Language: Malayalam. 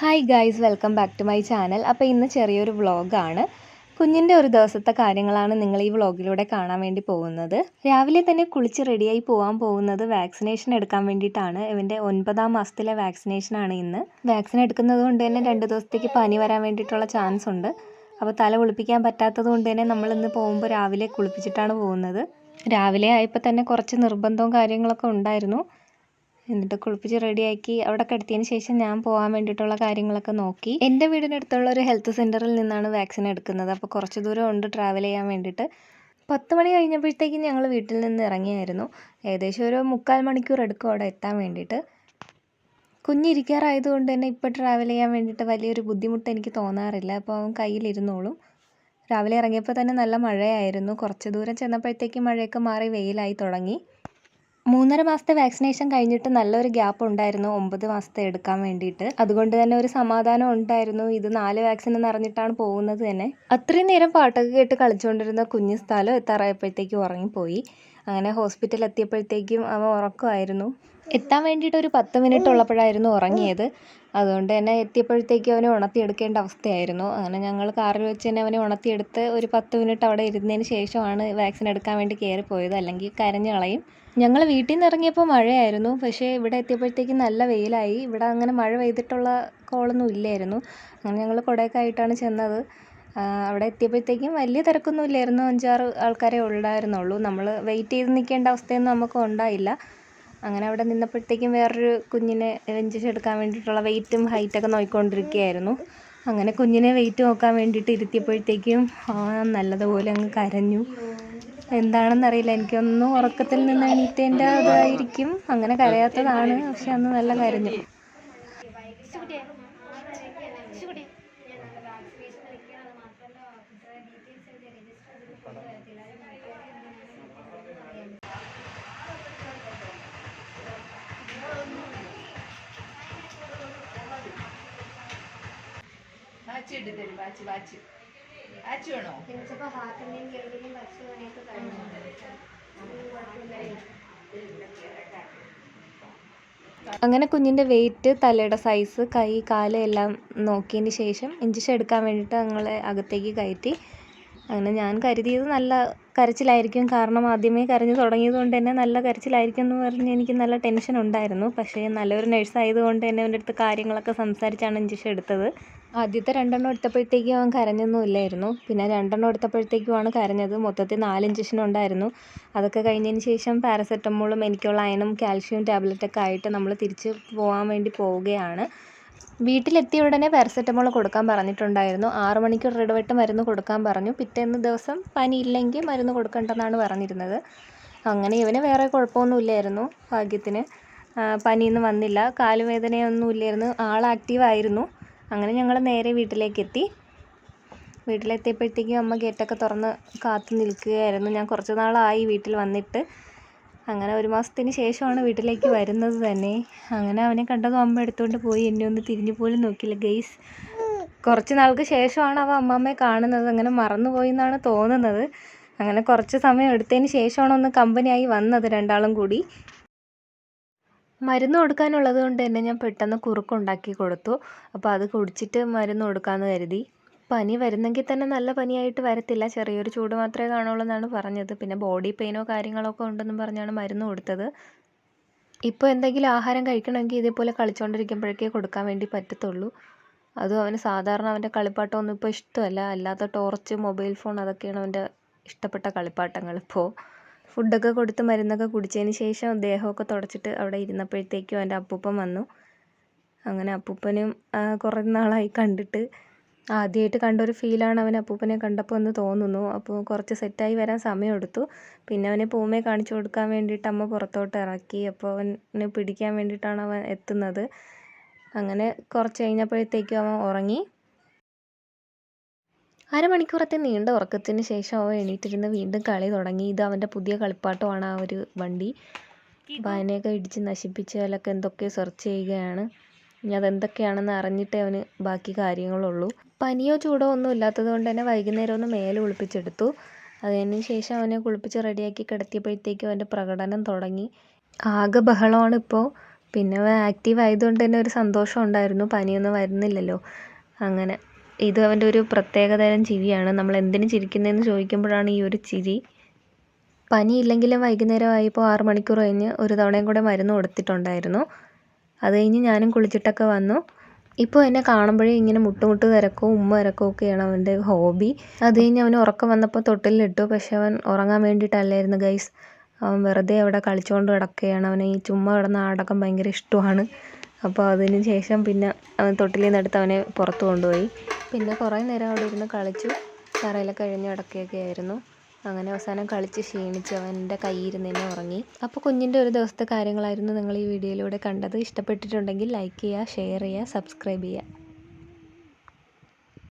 Hi guys welcome back to my channel അപ്പോൾ ഇന്ന് ചെറിയൊരു വ്ളോഗാണ് കുഞ്ഞിന്റെ ഒരു ദിവസത്തെ കാര്യങ്ങളാണ് നിങ്ങൾ ഈ വ്ളോഗിലൂടെ കാണാൻ വേണ്ടി പോകുന്നത്. രാവിലെ തന്നെ കുളിച്ച് റെഡിയായി പോകാൻ പോകുന്നത് വാക്സിനേഷൻ എടുക്കാൻ വേണ്ടിയിട്ടാണ്. ഇവന്റെ ഒൻപതാം മാസത്തിലെ വാക്സിനേഷനാണ് ഇന്ന്. വാക്സിൻ എടുക്കുന്നത് കൊണ്ട് തന്നെ രണ്ട് ദിവസത്തേക്ക് പനി വരാൻ വേണ്ടിയിട്ടുള്ള ചാൻസ് ഉണ്ട്. അപ്പോൾ തല കുളിപ്പിക്കാൻ പറ്റാത്തത് കൊണ്ട് തന്നെ നമ്മൾ ഇന്ന് പോകുമ്പോൾ രാവിലെ കുളിപ്പിച്ചിട്ടാണ് പോകുന്നത്. രാവിലെ ആയപ്പോൾ തന്നെ കുറച്ച് നിർബന്ധവും കാര്യങ്ങളൊക്കെ ഉണ്ടായിരുന്നു. എന്നിട്ട് കുളിപ്പിച്ച് റെഡിയാക്കി അവിടെ കിടത്തിയതിന് ശേഷം ഞാൻ പോകാൻ വേണ്ടിയിട്ടുള്ള കാര്യങ്ങളൊക്കെ നോക്കി. എന്റെ വീടിനടുത്തുള്ള ഒരു ഹെൽത്ത് സെന്ററിൽ നിന്നാണ് വാക്സിൻ എടുക്കുന്നത്. അപ്പോൾ കുറച്ച് ദൂരം ഉണ്ട് ട്രാവൽ ചെയ്യാൻ വേണ്ടിയിട്ട്. പത്ത് മണി കഴിഞ്ഞപ്പോഴത്തേക്കും ഞങ്ങൾ വീട്ടിൽ നിന്ന് ഇറങ്ങിയായിരുന്നു. ഏകദേശം ഒരു മുക്കാൽ മണിക്കൂർ എടുക്കും അവിടെ എത്താൻ വേണ്ടിയിട്ട്. കുഞ്ഞിരിക്കാറായതുകൊണ്ട് തന്നെ ഇപ്പോൾ ട്രാവൽ ചെയ്യാൻ വേണ്ടിയിട്ട് വലിയൊരു ബുദ്ധിമുട്ട് എനിക്ക് തോന്നാറില്ല. അപ്പോൾ അവൻ കയ്യിലിരുന്നോളും. രാവിലെ ഇറങ്ങിയപ്പോൾ തന്നെ നല്ല മഴയായിരുന്നു. കുറച്ച് ദൂരം ചെന്നപ്പോഴത്തേക്കും മഴയൊക്കെ മാറി വെയിലായി തുടങ്ങി. മൂന്നര മാസത്തെ വാക്സിനേഷൻ കഴിഞ്ഞിട്ട് നല്ലൊരു ഗ്യാപ്പ് ഉണ്ടായിരുന്നു. ഒമ്പത് മാസത്തെ എടുക്കാൻ വേണ്ടിയിട്ട്. അതുകൊണ്ട് തന്നെ ഒരു സമാധാനം ഉണ്ടായിരുന്നു. ഇത് നാല് വാക്സിൻ എന്ന് അറിഞ്ഞിട്ടാണ് പോകുന്നത് തന്നെ. അത്രയും നേരം പാട്ടൊക്കെ കേട്ട് കളിച്ചുകൊണ്ടിരുന്ന കുഞ്ഞു സ്ഥലം എത്താറായപ്പോഴത്തേക്കും ഉറങ്ങിപ്പോയി. അങ്ങനെ ഹോസ്പിറ്റലിൽ എത്തിയപ്പോഴത്തേക്കും അവൻ ഉറക്കമായിരുന്നു. എത്താൻ വേണ്ടിയിട്ട് ഒരു പത്ത് മിനിറ്റ് ഉള്ളപ്പോഴായിരുന്നു ഉറങ്ങിയത്. അതുകൊണ്ട് തന്നെ എത്തിയപ്പോഴത്തേക്കും അവനെ ഉണർത്തിയെടുക്കേണ്ട അവസ്ഥയായിരുന്നു. അങ്ങനെ ഞങ്ങൾ കാറിൽ വെച്ച് തന്നെ അവനെ ഉണർത്തിയെടുത്ത് ഒരു പത്ത് മിനിറ്റ് അവിടെ ഇരുന്നതിന് ശേഷമാണ് വാക്സിൻ എടുക്കാൻ വേണ്ടി കയറിപ്പോയത്. അല്ലെങ്കിൽ കരഞ്ഞു കളയും ഞങ്ങൾ വീട്ടിൽ നിന്ന് ഇറങ്ങിയപ്പോൾ മഴയായിരുന്നു. പക്ഷേ ഇവിടെ എത്തിയപ്പോഴത്തേക്കും നല്ല വെയിലായി. ഇവിടെ അങ്ങനെ മഴ പെയ്തിട്ടുള്ള കോളൊന്നും ഇല്ലായിരുന്നു. അങ്ങനെ ഞങ്ങൾ കുടയൊക്കെ ആയിട്ടാണ് ചെന്നത് അവിടെ എത്തിയപ്പോഴത്തേക്കും വലിയ തിരക്കൊന്നും ഇല്ലായിരുന്നു. അഞ്ചാറ് ആൾക്കാരെ ഉണ്ടായിരുന്നുള്ളൂ നമ്മൾ വെയിറ്റ് ചെയ്ത് നിൽക്കേണ്ട അവസ്ഥയൊന്നും നമുക്ക് ഉണ്ടായില്ല. അങ്ങനെ അവിടെ നിന്നപ്പോഴത്തേക്കും വേറൊരു കുഞ്ഞിനെ ഇഞ്ചക്ഷൻ എടുക്കാൻ വേണ്ടിയിട്ടുള്ള വെയിറ്റും ഹൈറ്റൊക്കെ നോക്കിക്കൊണ്ടിരിക്കുകയായിരുന്നു അങ്ങനെ കുഞ്ഞിനെ വെയിറ്റ് നോക്കാൻ വേണ്ടിയിട്ട് ഇരുത്തിയപ്പോഴത്തേക്കും നല്ലതുപോലെ അങ്ങ് കരഞ്ഞു. എന്താണെന്നറിയില്ല. എനിക്കൊന്നും ഉറക്കത്തിൽ നിന്ന് എണീറ്റേന്റെ അതായിരിക്കും അങ്ങനെ കരയാത്തതാണ്. പക്ഷെ അന്ന് നല്ല കരഞ്ഞു. വാച്ച് ഇട്ട് തരും വാച്ച് വാച്ച് വാച്ച് വേണോ അങ്ങനെ കുഞ്ഞിന്റെ വെയിറ്റ് തലയുടെ സൈസ് കൈ കാൽ എല്ലാം നോക്കിയതിന് ശേഷം ഇഞ്ചക്ഷൻ എടുക്കാൻ വേണ്ടിയിട്ട് ഞങ്ങളെ അകത്തേക്ക് കയറ്റി. അങ്ങനെ ഞാൻ കരുതിയത് നല്ല കരച്ചിലായിരിക്കും. കാരണം ആദ്യമേ കരഞ്ഞു തുടങ്ങിയത് കൊണ്ട് തന്നെ നല്ല കരച്ചിലായിരിക്കും എന്ന് പറഞ്ഞ് എനിക്ക് നല്ല ടെൻഷൻ ഉണ്ടായിരുന്നു. പക്ഷേ നല്ലൊരു നഴ്സ് ആയതുകൊണ്ട് തന്നെ അവന്റെ അടുത്ത് കാര്യങ്ങളൊക്കെ സംസാരിച്ചാണ് ഇഞ്ചക്ഷൻ എടുത്തത്. ആദ്യത്തെ രണ്ടെണ്ണം എടുത്തപ്പോഴത്തേക്കും അവൻ കരഞ്ഞൊന്നും ഇല്ലായിരുന്നു. പിന്നെ രണ്ടെണ്ണം എടുത്തപ്പോഴത്തേക്കുമാണ് കരഞ്ഞത്. മൊത്തത്തിൽ നാല് ഇഞ്ചക്ഷൻ ഉണ്ടായിരുന്നു. അതൊക്കെ കഴിഞ്ഞതിന് ശേഷം പാരസെറ്റമോളും എനിക്കുള്ള അയണും കാൽഷ്യം ടാബ്ലറ്റൊക്കെ ആയിട്ട് നമ്മൾ തിരിച്ച് പോകാൻ വേണ്ടി പോവുകയാണ്. വീട്ടിലെത്തിയ ഉടനെ പാരസെറ്റമോൾ കൊടുക്കാൻ പറഞ്ഞിട്ടുണ്ടായിരുന്നു. ആറു മണിക്കൂർ ഇടവിട്ട് മരുന്ന് കൊടുക്കാൻ പറഞ്ഞു. പിറ്റേന്ന് ദിവസം പനി ഇല്ലെങ്കിൽ മരുന്ന് കൊടുക്കണ്ടെന്നാണ് പറഞ്ഞിരുന്നത്. അങ്ങനെ ഇവന് വേറെ കുഴപ്പമൊന്നുമില്ലായിരുന്നു ഭാഗ്യത്തിന്. പനിയൊന്നും വന്നില്ല. കാലുവേദനയൊന്നും ഇല്ലായിരുന്നു ആൾ ആക്റ്റീവായിരുന്നു. അങ്ങനെ ഞങ്ങൾ നേരെ വീട്ടിലേക്ക് എത്തി വീട്ടിലെത്തിയപ്പോഴത്തേക്കും അമ്മ ഗേറ്റൊക്കെ തുറന്ന് കാത്തു നിൽക്കുകയായിരുന്നു. ഞാൻ കുറച്ച് നാളായി വീട്ടിൽ വന്നിട്ട്. അങ്ങനെ ഒരു മാസത്തിന് ശേഷമാണ് വീട്ടിലേക്ക് വരുന്നത് തന്നെ. അങ്ങനെ അവനെ കണ്ടതും അമ്മ എടുത്തുകൊണ്ട് പോയി. എന്നെ ഒന്ന് തിരിഞ്ഞു പോലും നോക്കിയില്ല. ഗെയ്സ് കുറച്ച് നാൾക്ക് ശേഷമാണ് അവ അമ്മമ്മയെ കാണുന്നത്. അങ്ങനെ മറന്നുപോയി എന്നാണ് തോന്നുന്നത്. അങ്ങനെ കുറച്ച് സമയം എടുത്തതിന് ശേഷമാണ് ഒന്ന് കമ്പനിയായി വന്നത് രണ്ടാളും കൂടി. മരുന്ന് കൊടുക്കാനുള്ളത് കൊണ്ട് തന്നെ ഞാൻ പെട്ടെന്ന് കുറുക്കുണ്ടാക്കി കൊടുത്തു. അപ്പോൾ അത് കുടിച്ചിട്ട് മരുന്ന് കൊടുക്കാമെന്ന് കരുതി. പനി വരുന്നെങ്കിൽ തന്നെ നല്ല പനിയായിട്ട് വരത്തില്ല. ചെറിയൊരു ചൂട് മാത്രമേ കാണുള്ളൂ എന്നാണ് പറഞ്ഞത്. പിന്നെ ബോഡി പെയിനോ കാര്യങ്ങളൊക്കെ ഉണ്ടെന്നും പറഞ്ഞാണ് മരുന്ന് കൊടുത്തത്. ഇപ്പോൾ എന്തെങ്കിലും ആഹാരം കഴിക്കണമെങ്കിൽ ഇതേപോലെ കളിച്ചുകൊണ്ടിരിക്കുമ്പോഴേക്കേ കൊടുക്കാൻ വേണ്ടി പറ്റത്തുള്ളൂ. അതും അവന് സാധാരണ അവന്റെ കളിപ്പാട്ടമൊന്നും ഇപ്പോൾ ഇഷ്ടമല്ല. അല്ലാത്ത ടോർച്ച് മൊബൈൽ ഫോൺ അതൊക്കെയാണ് അവന്റെ ഇഷ്ടപ്പെട്ട കളിപ്പാട്ടങ്ങൾ ഇപ്പോൾ ഫുഡൊക്കെ കൊടുത്ത് മരുന്നൊക്കെ കുടിച്ചതിന് ശേഷം ദേഹമൊക്കെ തുടച്ചിട്ട് അവിടെ ഇരുന്നപ്പോഴത്തേക്കും അവന്റെ അപ്പൂപ്പൻ വന്നു. അങ്ങനെ അപ്പൂപ്പനും കുറേ നാളായി കണ്ടിട്ട് ആദ്യമായിട്ട് കണ്ടൊരു ഫീലാണ് അവൻ അപ്പൂപ്പനെ കണ്ടപ്പോൾ എന്ന് തോന്നുന്നു. അപ്പോൾ കുറച്ച് സെറ്റായി വരാൻ സമയമെടുത്തു. പിന്നെ അവനെ പൂമയെ കാണിച്ചു കൊടുക്കാൻ വേണ്ടിയിട്ട് അമ്മ പുറത്തോട്ട് ഇറക്കി. അപ്പോൾ അവനെ പിടിക്കാൻ വേണ്ടിയിട്ടാണ് അവൻ എത്തുന്നത്. അങ്ങനെ കുറച്ച് കഴിഞ്ഞപ്പോഴത്തേക്കും അവൻ ഉറങ്ങി. അരമണിക്കൂറത്തെ നീണ്ട ഉറക്കത്തിന് ശേഷം അവൻ എണീറ്റിരുന്ന് വീണ്ടും കളി തുടങ്ങി. ഇത് അവന്റെ പുതിയ കളിപ്പാട്ടമാണ് ആ ഒരു വണ്ടി. അതിനെയൊക്കെ ഇടിച്ച് നശിപ്പിച്ച് അതിലൊക്കെ എന്തൊക്കെയോ സെർച്ച് ചെയ്യുകയാണ്. ഇനി അതെന്തൊക്കെയാണെന്ന് അറിഞ്ഞിട്ടേ അവന് ബാക്കി കാര്യങ്ങളുള്ളൂ. പനിയോ ചൂടോ ഒന്നും ഇല്ലാത്തത് കൊണ്ട് തന്നെ വൈകുന്നേരം ഒന്ന് മേലെ കുളിപ്പിച്ചെടുത്തു. അതിന് ശേഷം അവനെ കുളിപ്പിച്ച് റെഡിയാക്കി കിടത്തിയപ്പോഴത്തേക്കും അവന്റെ പ്രകടനം തുടങ്ങി. ആകെ ബഹളമാണ് ഇപ്പോൾ. പിന്നെ അവൻ ആക്റ്റീവ് ആയതുകൊണ്ട് തന്നെ ഒരു സന്തോഷം ഉണ്ടായിരുന്നു. പനിയൊന്നും വരുന്നില്ലല്ലോ. അങ്ങനെ ഇത് അവന്റെ ഒരു പ്രത്യേകതരം ചിരിയാണ്. നമ്മൾ എന്തിന് ചിരിക്കുന്നതെന്ന് ചോദിക്കുമ്പോഴാണ് ഈ ഒരു ചിരി. പനിയില്ലെങ്കിലും വൈകുന്നേരം ആയപ്പോൾ ആറ് മണിക്കൂർ കഴിഞ്ഞ് ഒരു തവണയും കൂടെ മരുന്ന് കൊടുത്തിട്ടുണ്ടായിരുന്നു. അത് കഴിഞ്ഞ് ഞാനും കുളിച്ചിട്ടൊക്കെ വന്നു. ഇപ്പോൾ എന്നെ കാണുമ്പോഴേ ഇങ്ങനെ മുട്ടുമുട്ട് തിരക്കും ഉമ്മ തിരക്കും ഒക്കെയാണ് അവന്റെ ഹോബി. അത് കഴിഞ്ഞ് അവന് ഉറക്കം വന്നപ്പോൾ തൊട്ടിലിട്ടു. പക്ഷെ അവൻ ഉറങ്ങാൻ വേണ്ടിയിട്ടല്ലായിരുന്നു ഗൈസ്. അവൻ വെറുതെ അവിടെ കളിച്ചുകൊണ്ട് കിടക്കുകയാണ്. അവന് ഈ ചുമ്മാ കിടന്ന നാടകം ഭയങ്കര ഇഷ്ടമാണ്. അപ്പോൾ അതിന് ശേഷം പിന്നെ അവൻ തൊട്ടിലിൽ നിന്ന് എടുത്ത് അവനെ പുറത്ത് കൊണ്ടുപോയി. പിന്നെ കുറേ നേരം അവിടെ ഇരുന്ന് കളിച്ചു. തറയിലൊക്കെ കഴിഞ്ഞ് കിടക്കുകയൊക്കെ ആയിരുന്നു. അങ്ങനെ അവസാനം കളിച്ച് ക്ഷീണിച്ച് അവന്റെ കയ്യിരുന്ന് തന്നെ ഉറങ്ങി. അപ്പോൾ കുഞ്ഞിന്റെ ഒരു ദിവസത്തെ കാര്യങ്ങളായിരുന്നു നിങ്ങൾ ഈ വീഡിയോയിലൂടെ കണ്ടത്. ഇഷ്ടപ്പെട്ടിട്ടുണ്ടെങ്കിൽ ലൈക്ക് ചെയ്യുക ഷെയർ ചെയ്യുക സബ്സ്ക്രൈബ് ചെയ്യുക.